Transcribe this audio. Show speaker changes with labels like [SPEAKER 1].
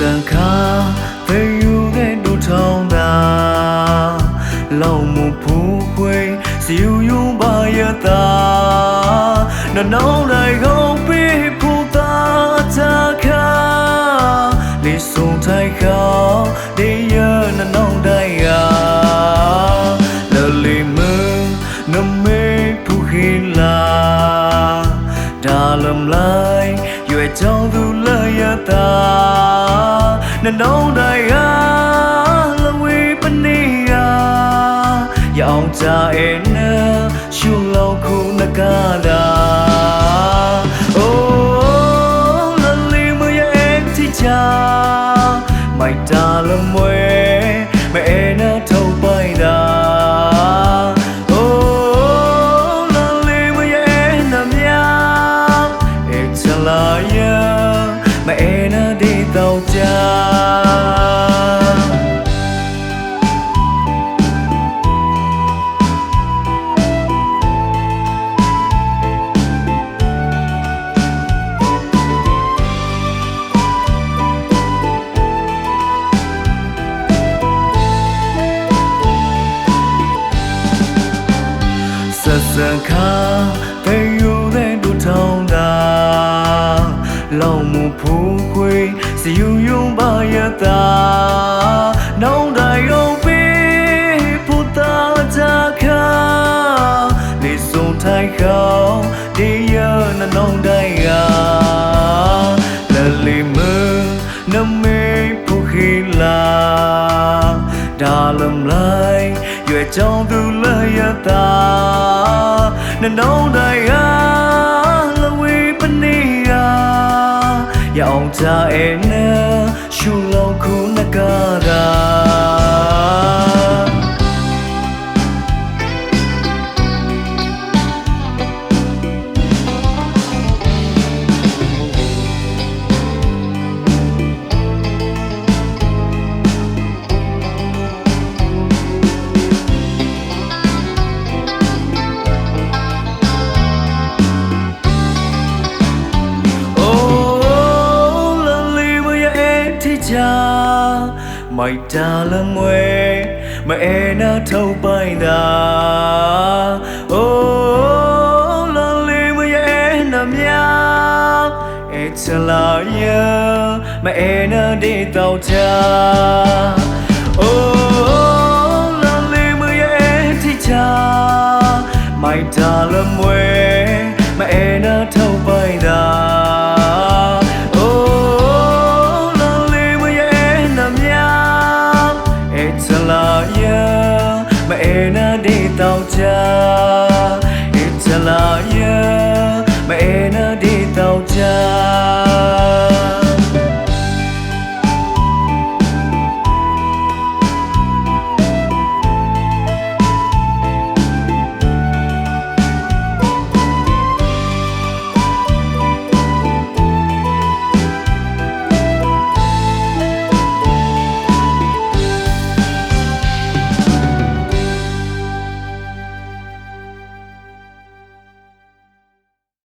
[SPEAKER 1] 山卡，飞入爱都长大，老母不会，是悠悠把也大，那脑袋高比不大大卡，你送太好，你也那脑袋呀，那里门那没不黑啦，大冷啦。 နနောင်းတိုင်းယာလဝေပနေယာရောင်ကြအဲနရှုလောက်ခုနကလာအိုးလလီမရဲ့တီချာမိုက်တာလမွေမဲ ခါပေယူတဲ့ဒူထောင်းတာလောင်မှုဖူးခွေစီယူယုံပါရတာနောင်တယုံပေးဖူတာကြခါလေးစုံထိုင်ခေါဒီရနနောင်တိုင်းကလလီမနမေဖူခိလာဒါလမ်လိုက်ရွယ်ကြောင်းသူလရတာ နနောင်တိုင်းကလဝေပနေယာရောင်ချအဲနရှူလောက်ခုန eh, teacher. My darling way, my inner toe by the. Oh, lonely boy, eh, na meow. It's a liar, my inner day, Oh, 到家日子那样